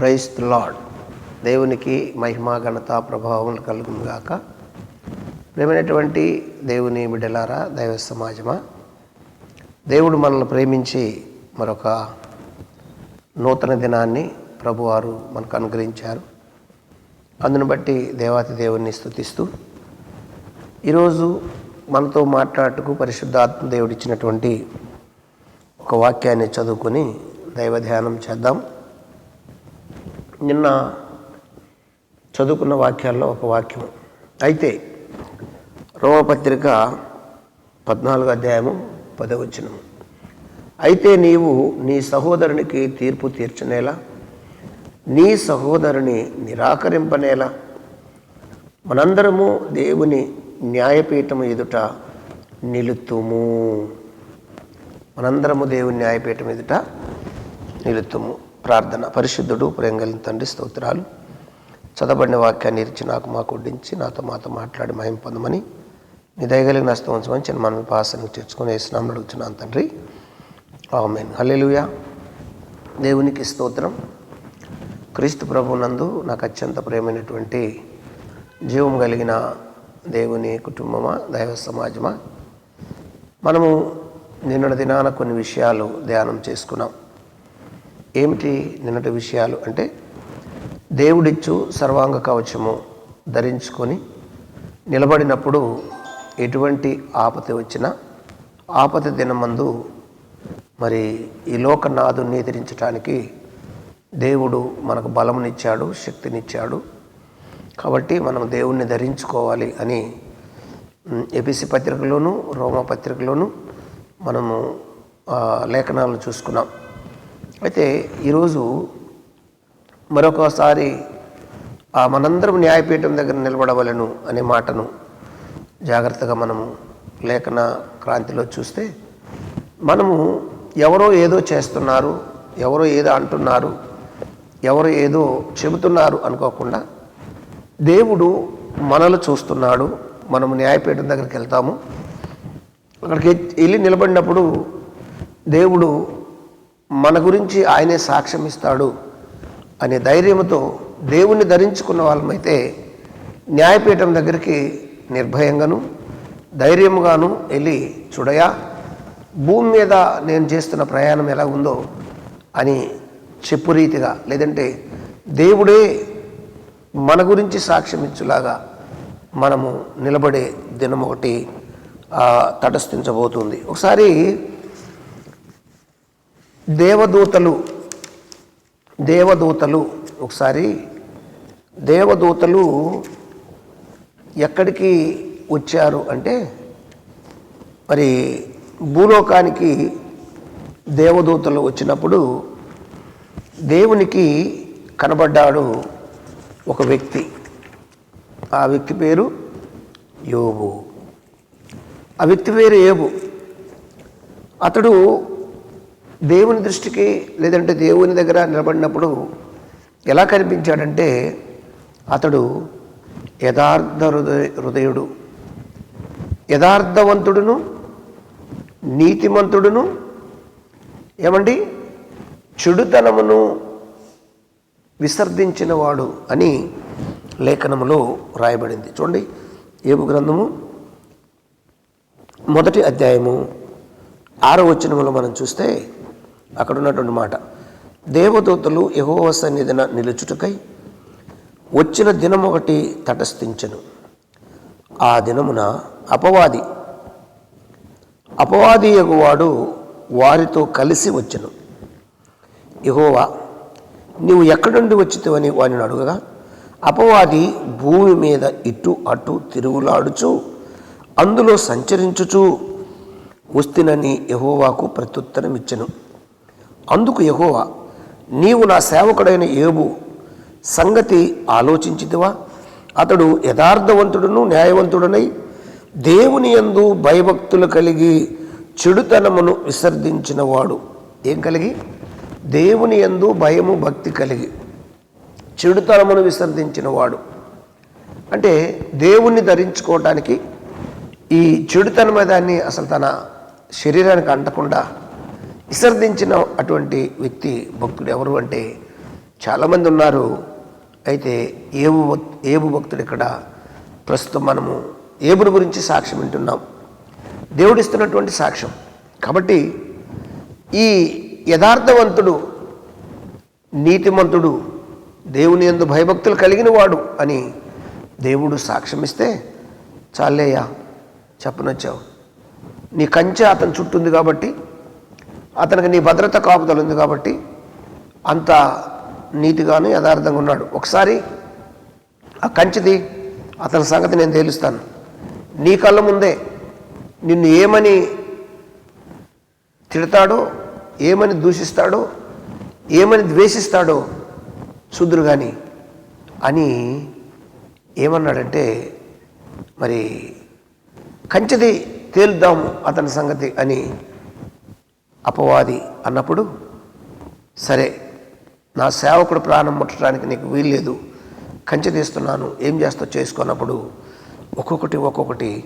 Price lord దేవునికి మహిమా ఘనత ప్రభావం కలుగును గాక. ప్రేమైనటువంటి దేవుని బిడ్డలారా దైవ సమాజమా దేవుడు మనల్ని ప్రేమించి మరొక నూతన దినాన్ని ప్రభువారు మనకు అనుగ్రహించారు. అందును బట్టి దేవాతి దేవుణ్ణి స్తుతిస్తూ ఈరోజు మనతో మాట్లాడుటకు పరిశుద్ధాత్మ దేవుడిచ్చినటువంటి ఒక వాక్యాన్ని చదువుకొని దైవ ధ్యానం చేద్దాం. నిన్న చదువుకున్న వాక్యాల్లో ఒక వాక్యం. అయితే రోమపత్రిక పద్నాలుగు అధ్యాయము పదవచనము అయితే నీవు నీ సహోదరునికి తీర్పు తీర్చనేలా నీ సహోదరుని నిరాకరింపనేలా మనందరము దేవుని న్యాయపీఠము ఎదుట నిలుతుము. మనందరము దేవుని న్యాయపీఠం ఎదుట నిలుతుము. ప్రార్థన. పరిశుద్ధుడు ప్రేంగలిన తండ్రి స్తోత్రాలు. చదవబడిన వాక్యాన్ని ఇచ్చి నాకు మాకు వడ్డించి నాతో మాతో మాట్లాడి మహిం పొందమని నీ దయగలిగిన హస్తం ఉంచమని చిన్న మనం పాసను చేర్చుకొని వేసినామని అడుగుతున్నాను తండ్రి. ఆమెన్. హల్లెలుయా. దేవునికి స్తోత్రం. క్రీస్తు ప్రభునందు నాకు అత్యంత ప్రేమైనటువంటి జీవం కలిగిన దేవుని కుటుంబమా దైవ సమాజమా? మనము నిన్నటి దినాన కొన్ని విషయాలు ధ్యానం చేసుకున్నాం. ఏమిటి నిన్నటి విషయాలు? అంటే దేవుడిచ్చు సర్వాంగ కవచము ధరించుకొని నిలబడినప్పుడు ఎటువంటి ఆపతి వచ్చినా ఆపద దినమందు మరి ఈ లోకనాథుని ఎదిరించడానికి దేవుడు మనకు బలమునిచ్చాడు శక్తినిచ్చాడు. కాబట్టి మనం దేవుణ్ణి ధరించుకోవాలి అని ఎపిసి పత్రికలోను రోమ పత్రికలోను మనము లేఖనాలు చూసుకున్నాం. అయితే ఈరోజు మరొకసారి ఆ మనందరం న్యాయపీఠం దగ్గర నిలబడవలను అనే మాటను జాగ్రత్తగా మనము లేఖన క్రాంతిలో చూస్తే మనము ఎవరో ఏదో చేస్తున్నారు ఎవరో ఏదో అంటున్నారు ఎవరు ఏదో చెబుతున్నారు అనుకోకుండా దేవుడు మనలు చూస్తున్నాడు. మనము న్యాయపీఠం దగ్గరికి వెళ్తాము. అక్కడికి వెళ్ళి నిలబడినప్పుడు దేవుడు మన గురించి ఆయనే సాక్ష్యం ఇస్తాడు అనే ధైర్యంతో దేవుణ్ణి ధరించుకున్న వాళ్ళమైతే న్యాయపీఠం దగ్గరికి నిర్భయంగాను ధైర్యముగాను వెళ్ళి చూడయా భూమి మీద నేను చేస్తున్న ప్రయాణం ఎలా ఉందో అని చెప్పు రీతిగా లేదంటే దేవుడే మన గురించి సాక్ష్యం ఇచ్చులాగా మనము నిలబడే దినం ఒకటి తటస్థించబోతుంది. ఒకసారి దేవదూతలు దేవదూతలు ఒకసారి దేవదూతలు ఎక్కడికి వచ్చారు అంటే మరి భూలోకానికి దేవదూతలు వచ్చినప్పుడు దేవునికి కనబడ్డాడు ఒక వ్యక్తి. ఆ వ్యక్తి పేరు యోబు. ఆ వ్యక్తి పేరు ఏబు అతడు దేవుని దృష్టికి లేదంటే దేవుని దగ్గర నిలబడినప్పుడు ఎలా కనిపించాడంటే అతడు యథార్థ హృదయ హృదయుడు. యథార్థవంతుడును నీతిమంతుడును ఏమండి? చెడుతనమును విసర్జించినవాడు అని లేఖనములో రాయబడింది. చూడండి ఏబు గ్రంథము మొదటి అధ్యాయము ఆరో వచనములో మనం చూస్తే అక్కడ ఉన్నటువంటి మాట. దేవదూతలు యహోవ సన్నిధిన నిలుచుటకై వచ్చిన దినం ఒకటి తటస్థించను. ఆ దినమున అపవాది అపవాది ఎగువాడు వారితో కలిసి వచ్చను. యహోవా నీవు ఎక్కడి నుండి వచ్చితివని వారిని అడుగగా అపవాది భూమి మీద ఇటు అటు తిరుగులాడుచు అందులో సంచరించుచు వస్తునని యహోవాకు ప్రత్యుత్తరం ఇచ్చెను అందుకు యహోవా నీవు నా సేవకుడైన ఏబు సంగతి ఆలోచించితివా? అతడు యథార్థవంతుడును న్యాయవంతుడనై దేవుని యందు భయభక్తులు కలిగి చెడుతనమును విసర్జించినవాడు. ఏం కలిగి? దేవుని యందు భయము భక్తి కలిగి చెడుతనమును విసర్జించినవాడు. అంటే దేవుణ్ణి ధరించుకోవటానికి ఈ చెడుతనం దాన్ని అసలు తన శరీరానికి అంటకుండా విసర్జించిన అటువంటి వ్యక్తి భక్తుడు ఎవరు అంటే చాలామంది ఉన్నారు. అయితే ఏబు భక్- ఏబు భక్తుడు ఇక్కడ ప్రస్తుతం మనము ఏబుడు గురించి సాక్ష్యం వింటున్నాం. దేవుడిస్తున్నటువంటి సాక్ష్యం. కాబట్టి ఈ యథార్థవంతుడు నీతిమంతుడు దేవుని యందు భయభక్తులు కలిగిన వాడు అని దేవుడు సాక్ష్యం ఇస్తే చాలేయ్యా చెప్పనొచ్చావు. నీ కంచె అతని చుట్టుంది కాబట్టి అతనికి నీ భద్రత కాపుదలు ఉంది కాబట్టి అంత నీతిగాను యథార్థంగా ఉన్నాడు. ఒకసారి ఆ కంచిది అతని సంగతి నేను తేలుస్తాను. నీ కళ్ళ ముందే నిన్ను ఏమని తిడతాడో ఏమని దూషిస్తాడో ఏమని ద్వేషిస్తాడో శుద్ధుడు కానీ అని ఏమన్నాడంటే మరి కంచిది తేలుద్దాము అతని సంగతి అని అపవాది అన్నప్పుడు సరే నా సేవకుడు ప్రాణం ముట్టడానికి నీకు వీల్లేదు కంచె తీస్తున్నాను ఏం చేస్తా చేసుకున్నప్పుడు ఒక్కొక్కటి ఒక్కొక్కటి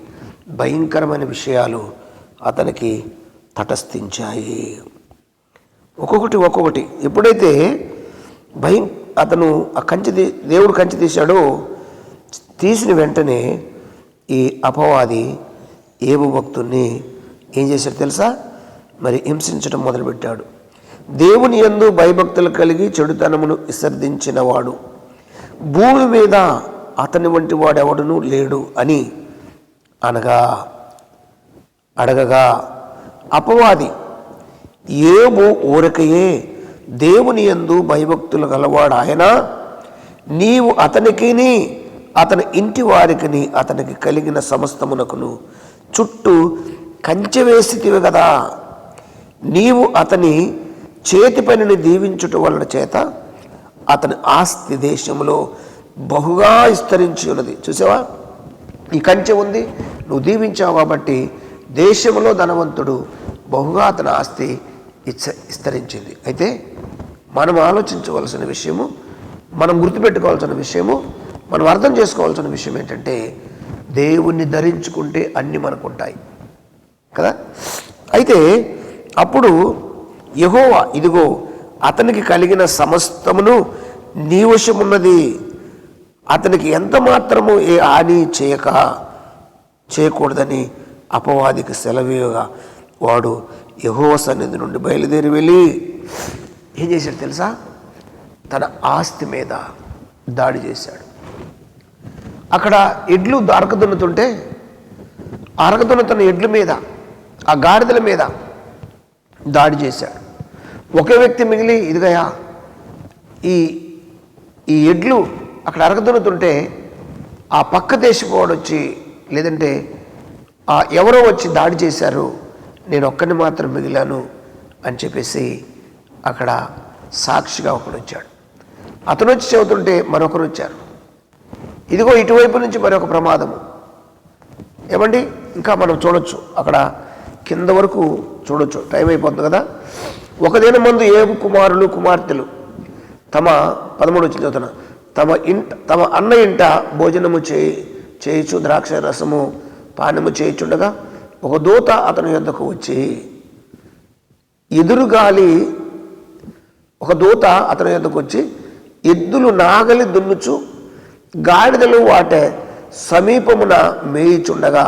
భయంకరమైన విషయాలు అతనికి తటస్థించాయి. ఒక్కొక్కటి ఒక్కొక్కటి. ఎప్పుడైతే భయం అతను ఆ కంచె దేవుడు కంచె తీశాడో తీసిన వెంటనే ఈ అపవాది ఏబు భక్తుణ్ణి ఏం చేశాడు తెలుసా? మరి హింసించడం మొదలుపెట్టాడు. దేవుని యందు భయభక్తులు కలిగి చెడుతనమును విసర్జించినవాడు. భూమి మీద అతని వంటి వాడెవడనూ లేడు అని అనగా అడగగా అపవాది ఏమో ఊరకయే దేవుని యందు భయభక్తులు గలవాడు ఆయన నీవు అతనికిని అతని ఇంటి వారికిని అతనికి కలిగిన సమస్తమునకును చుట్టూ కంచె వేసితివి కదా నీవు అతని చేతి పనిని దీవించుట వలన చేత అతని ఆస్తి దేశంలో బహుగా విస్తరించి ఉన్నది. చూసావా? ఈ కంచె ఉంది నువ్వు దీవించావు కాబట్టి దేశంలో ధనవంతుడు బహుగా అతని ఆస్తి ఇచ్చ విస్తరించింది. అయితే మనం ఆలోచించవలసిన విషయము మనం గుర్తుపెట్టుకోవాల్సిన విషయము మనం అర్థం చేసుకోవాల్సిన విషయం ఏంటంటే దేవుణ్ణి ధరించుకుంటే అన్నీ మనకు ఉంటాయి కదా? అయితే అప్పుడు యహోవా ఇదిగో అతనికి కలిగిన సమస్తమును నీ వశమున్నది. అతనికి ఎంత మాత్రము ఏ హాని చేయక చేయకూడదని అపవాదికి సెలవుగా వాడు యహోవ సన్నిధి నుండి బయలుదేరి వెళ్ళి ఏం చేశాడు తెలుసా? తన ఆస్తి మీద దాడి చేశాడు. అక్కడ ఎడ్లు అరకదున్నుతుంటే అరకదున్నుతున్న ఎడ్ల మీద ఆ గాడిదల మీద దాడి చేశాడు. ఒక వ్యక్తి మిగిలి ఇదిగయా ఈ ఈ ఎడ్లు అక్కడ అరకదున్నుతుంటే ఆ పక్క దేశపోవాడు వచ్చి లేదంటే ఆ ఎవరో వచ్చి దాడి చేశారు నేను ఒక్కడిని మాత్రం మిగిలాను అని చెప్పేసి అక్కడ సాక్షిగా ఒకడు వచ్చాడు. అతను వచ్చి చెబుతుంటే మరొకరు వచ్చారు. ఇదిగో ఇటువైపు నుంచి మరొక ప్రమాదము. ఏమండి? ఇంకా మనం చూడొచ్చు. అక్కడ కింద వరకు చూడొచ్చు టైం అయిపోతుంది కదా. ఒక దిన ముందు ఏ కుమారులు కుమార్తెలు? తమ పదమూడు వచ్చిన చదువుతున్నా తమ ఇంట తమ అన్న ఇంట భోజనము చేయి చేయించు ద్రాక్ష రసము పానము చేయించుండగా ఒక దూత అతని యొద్దకు వచ్చి ఎదురుగాలి ఒక దూత అతని యొద్దకు వచ్చి ఎద్దులు నాగలి దున్నుచు గాడిదలు వాటే సమీపమున మేయిచుండగా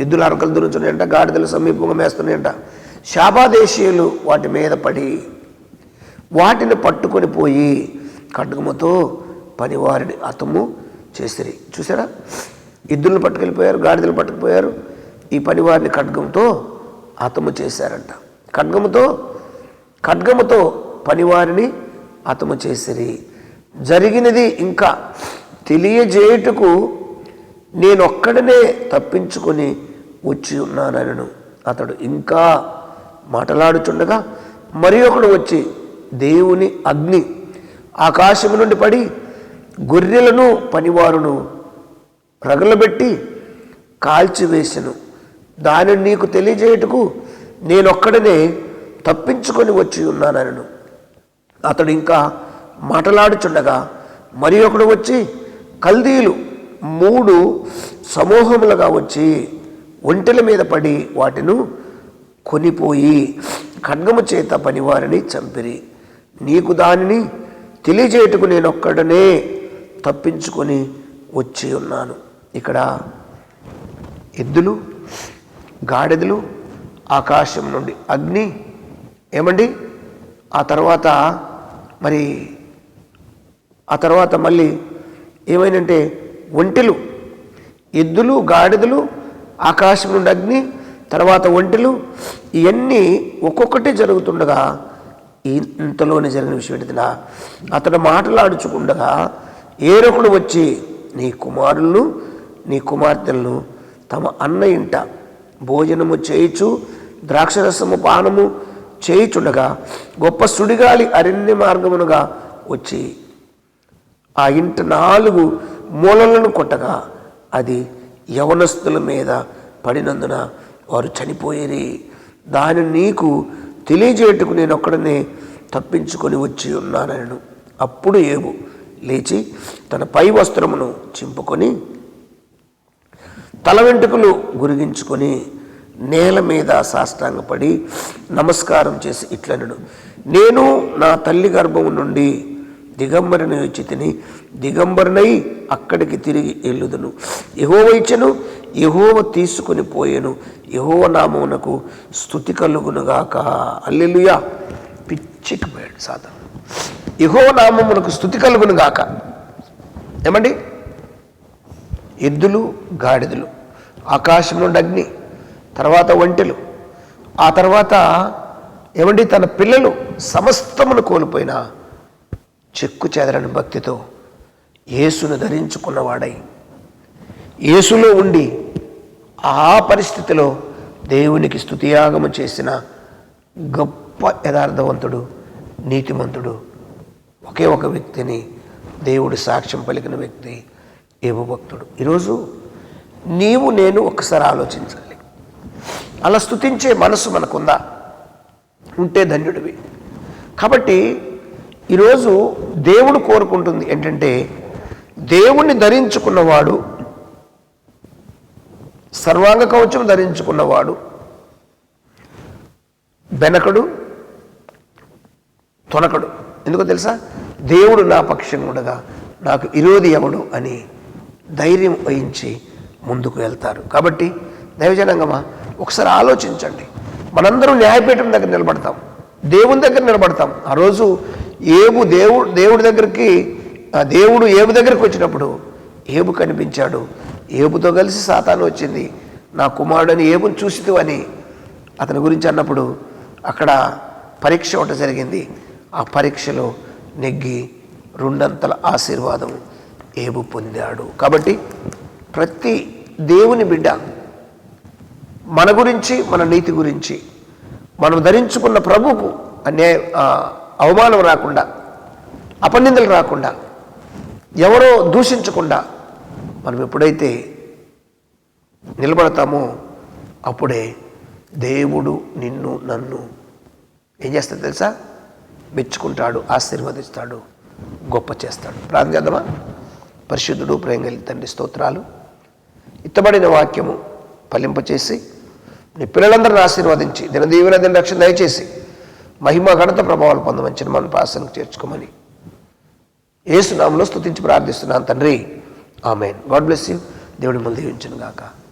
ఎద్దులు అరకలు దున్నుచున్నాయంట గాడిదలు సమీపంగా మేస్తున్నాయంట. శాపాదేశీయులు వాటి మీద పడి వాటిని పట్టుకొని పోయి ఖడ్గముతో పనివారిని అతము చేసిరి. చూసారా ఎద్దులను పట్టుకెళ్ళిపోయారు గాడిదలు పట్టుకుపోయారు ఈ పనివారిని ఖడ్గంతో అతము చేశారంట. ఖడ్గముతో ఖడ్గముతో పనివారిని అతము చేసిరి. జరిగినది ఇంకా తెలియజేయుటకు నేనొక్కడనే తప్పించుకొని వచ్చి ఉన్నానను అతడు ఇంకా మాటలాడుచుండగా మరి ఒకడు వచ్చి దేవుని అగ్ని ఆకాశము నుండి పడి గొర్రెలను పనివారును రగలబెట్టి కాల్చివేశను దానిని నీకు తెలియజేయుటకు నేనొక్కడనే తప్పించుకొని వచ్చి ఉన్నానను అతడు ఇంకా మాట్లాడుచుండగా మరి ఒకడు వచ్చి కల్దీలు మూడు సమూహములుగా వచ్చి ఒంటెల మీద పడి వాటిను కొనిపోయి ఖడ్గము చేత పనివారిని చంపిరి. నీకు దానిని తెలియజేయటకు నేను ఒక్కడనే తప్పించుకొని వచ్చి ఉన్నాను. ఇక్కడ ఎద్దులు గాడిదలు ఆకాశం నుండి అగ్ని ఏమండి? ఆ తర్వాత మరి ఆ తర్వాత మళ్ళీ ఏమైనంటే ఒంటెలు ఎద్దులు గాడిదలు ఆకాశం నుండి అగ్ని తర్వాత ఒంటెలు ఇవన్నీ ఒక్కొక్కటి జరుగుతుండగా ఇంతలోనే జరిగిన విషయం ఏంటిదినా అతడు మాటలాడుచుకుండగా ఏరొకడు వచ్చి నీ కుమారులను నీ కుమార్తెలను తమ అన్న ఇంట భోజనము చేయుచు ద్రాక్షరసము పానము చేయుచుండగా గొప్ప సుడిగాలి అరణ్య మార్గమునుగా వచ్చి ఆ ఇంట నాలుగు మూలలను కొట్టగా అది యవనస్తుల మీద పడినందున వారు చనిపోయేది. దాని నీకు తెలియజేయటకు నేను ఒక్కడనే తప్పించుకొని వచ్చి ఉన్నానను అప్పుడు ఏవు లేచి తన పై వస్త్రమును చింపుకొని తల వెంట్రుకలు గురిగించుకొని నేల మీద సాష్టాంగపడి నమస్కారం చేసి ఇట్లనడు నేను నా తల్లి గర్భము నుండి దిగంబరిని వచ్చి తిని దిగంబరినై అక్కడికి తిరిగి ఎల్లుదును యహోవ ఇచ్చను యహోవ తీసుకొని పోయేను. యహోవ నామమునకు స్థుతి కలుగునుగాక. అల్లెలుయా పిచ్చికిపోయాడు సాధన యహోవ నామమునకు స్థుతి కలుగునుగాక. ఏమండి? ఎద్దులు గాడిదలు ఆకాశం నుండి అగ్ని తర్వాత ఒంటెలు. ఆ తర్వాత ఏమండి? తన పిల్లలు సమస్తమును కోల్పోయిన చెక్కు చెదరని భక్తితో యేసును ధరించుకున్నవాడై యేసులో ఉండి ఆ పరిస్థితిలో దేవునికి స్థుతియాగము చేసిన గొప్ప యథార్థవంతుడు నీతిమంతుడు ఒకే ఒక వ్యక్తిని దేవుడు సాక్ష్యం పలికిన వ్యక్తి ఏవో భక్తుడు. ఈరోజు నీవు నేను ఒకసారి ఆలోచించాలి. అలా స్థుతించే మనసు మనకుందా? ఉంటే ధన్యుడివి. కాబట్టి ఈరోజు దేవుడు కోరుకుంటుంది ఏంటంటే దేవుణ్ణి ధరించుకున్నవాడు సర్వాంగ కవచం ధరించుకున్నవాడు బెనకడు తొనకడు. ఎందుకో తెలుసా? దేవుడు నా పక్షంగా ఉండగా నాకు విరోధి ఎవడు అని ధైర్యం వహించి ముందుకు వెళ్తారు. కాబట్టి దైవజనంగమా ఒకసారి ఆలోచించండి. మనందరం న్యాయపీఠం దగ్గర నిలబడతాం. దేవుని దగ్గర నిలబడతాం. ఆ రోజు ఏబు దేవుడు దేవుడి దగ్గరికి ఆ దేవుడు ఏబు దగ్గరికి వచ్చినప్పుడు ఏబు కనిపించాడు. ఏబుతో కలిసి సాతాను వచ్చింది. నా కుమారుడని ఏబుని చూసితు అని అతని గురించి అన్నప్పుడు అక్కడ పరీక్ష ఒకటి జరిగింది. ఆ పరీక్షలో నెగ్గి రెండంతల ఆశీర్వాదం ఏబు పొందాడు. కాబట్టి ప్రతి దేవుని బిడ్డ మన గురించి మన నీతి గురించి మనం ధరించుకున్న ప్రభువుకు అన్యాయ అవమానం రాకుండా అపనిందలు రాకుండా ఎవరో దూషించకుండా మనం ఎప్పుడైతే నిలబడతామో అప్పుడే దేవుడు నిన్ను నన్ను ఏం చేస్తాడు తెలుసా? మెచ్చుకుంటాడు ఆశీర్వదిస్తాడు గొప్ప చేస్తాడు. ప్రార్థన చేద్దామా? పరిశుద్ధుడు ప్రేంగలి తండ్రి స్తోత్రాలు. ఇత్తబడిన వాక్యము ఫలింపచేసి నీ పిల్లలందరిని ఆశీర్వదించి దినదీవన దిన రక్షణ దయచేసి మహిమ గణత ప్రభావాలు పొందమంచిన మన పాసనకు చేర్చుకోమని. ఏసునామంలో స్తుతించి ప్రార్థిస్తున్నాను తండ్రి. ఆమెన్. God bless you. దేవుడి ముందు దీవించను గాక